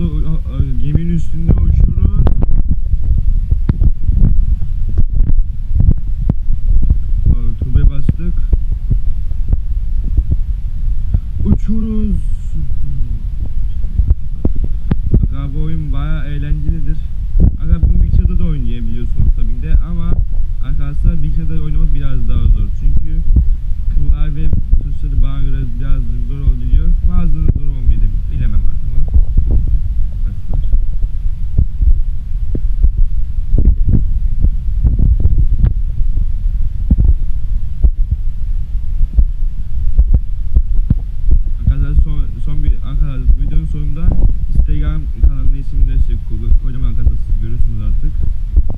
Burada geminin üstünde uçuyoruz. Tube bastık. Uçuyoruz. Bak oyun baya eğlenceli. Instagram kanalının ismini de işte kocaman kasası